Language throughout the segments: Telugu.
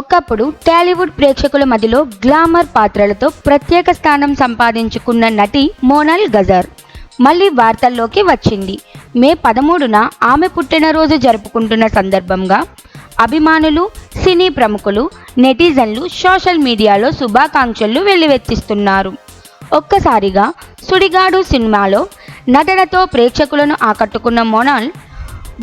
ఒకప్పుడు టాలీవుడ్ ప్రేక్షకుల మదిలో గ్లామర్ పాత్రలతో ప్రత్యేక స్థానం సంపాదించుకున్న నటి మోనాల్ గజర్ మళ్ళీ వార్తల్లోకి వచ్చింది. మే పదమూడున ఆమె పుట్టినరోజు జరుపుకుంటున్న సందర్భంగా అభిమానులు సినీ ప్రముఖులు నెటిజన్లు సోషల్ మీడియాలో శుభాకాంక్షలు వెల్లువెత్తిస్తున్నారు. ఒక్కసారిగా సుడిగాడు సినిమాలో నటనతో ప్రేక్షకులను ఆకట్టుకున్న మోనాల్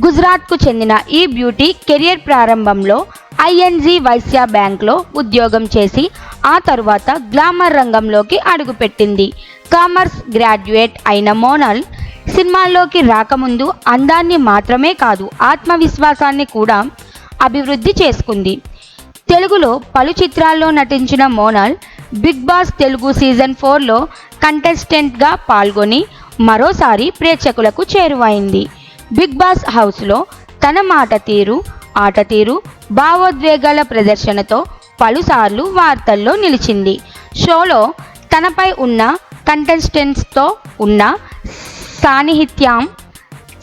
గుజరాత్కు చెందిన ఈ బ్యూటీ కెరియర్ ప్రారంభంలో ఐఎన్జీ వైశ్య బ్యాంక్లో ఉద్యోగం చేసి ఆ తరువాత గ్లామర్ రంగంలోకి అడుగుపెట్టింది. కామర్స్ గ్రాడ్యుయేట్ అయిన మోనాల్ సినిమాల్లోకి రాకముందు అందాన్ని మాత్రమే కాదు ఆత్మవిశ్వాసాన్ని కూడా అభివృద్ధి చేసుకుంది. తెలుగులో పలు చిత్రాల్లో నటించిన Monal Bigg Boss Telugu season ఫోర్లో కంటెస్టెంట్గా పాల్గొని మరోసారి ప్రేక్షకులకు చేరువైంది. బిగ్ బాస్ హౌస్లో తన మాట తీరు ఆట తీరు భావోద్వేగాల ప్రదర్శనతో పలుసార్లు వార్తల్లో నిలిచింది. షోలో తనపై ఉన్న కంటెస్టెంట్స్తో ఉన్న సాన్నిహిత్యం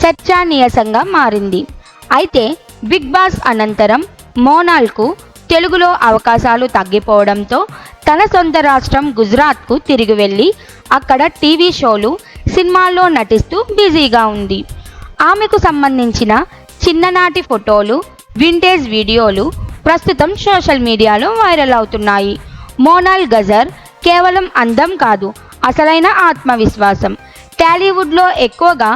చర్చానీయసంగా మారింది. అయితే బిగ్ బాస్ అనంతరం మోనాల్కు తెలుగులో అవకాశాలు తగ్గిపోవడంతో తన సొంత రాష్ట్రం గుజరాత్కు తిరిగి వెళ్ళి అక్కడ టీవీ షోలు సినిమాల్లో నటిస్తూ బిజీగా ఉంది. ఆమెకు సంబంధించిన చిన్ననాటి ఫోటోలు వింటేజ్ వీడియోలు ప్రస్తుతం సోషల్ మీడియాలో వైరల్ అవుతున్నాయి. మోనాల్ గజర్ కేవలం అందం కాదు అసలైన ఆత్మవిశ్వాసం. టాలీవుడ్లో ఎక్కువగా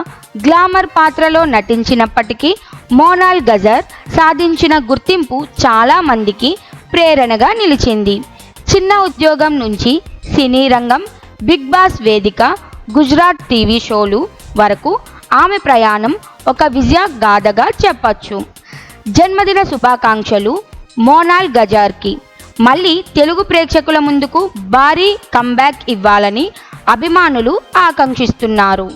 గ్లామర్ పాత్రలో నటించినప్పటికీ మోనాల్ గజర్ సాధించిన గుర్తింపు చాలా మందికి ప్రేరణగా నిలిచింది. చిన్న ఉద్యోగం నుంచి సినీ రంగం బిగ్ బాస్ వేదిక గుజరాత్ టీవీ షోలు వరకు ఆమె ప్రయాణం ఒక విజయ గాథగా చెప్పచ్చు. జన్మదిన శుభాకాంక్షలు మోనాల్ గజార్కి. మళ్ళీ తెలుగు ప్రేక్షకుల ముందుకు భారీ కంబ్యాక్ ఇవ్వాలని అభిమానులు ఆకాంక్షిస్తున్నారు.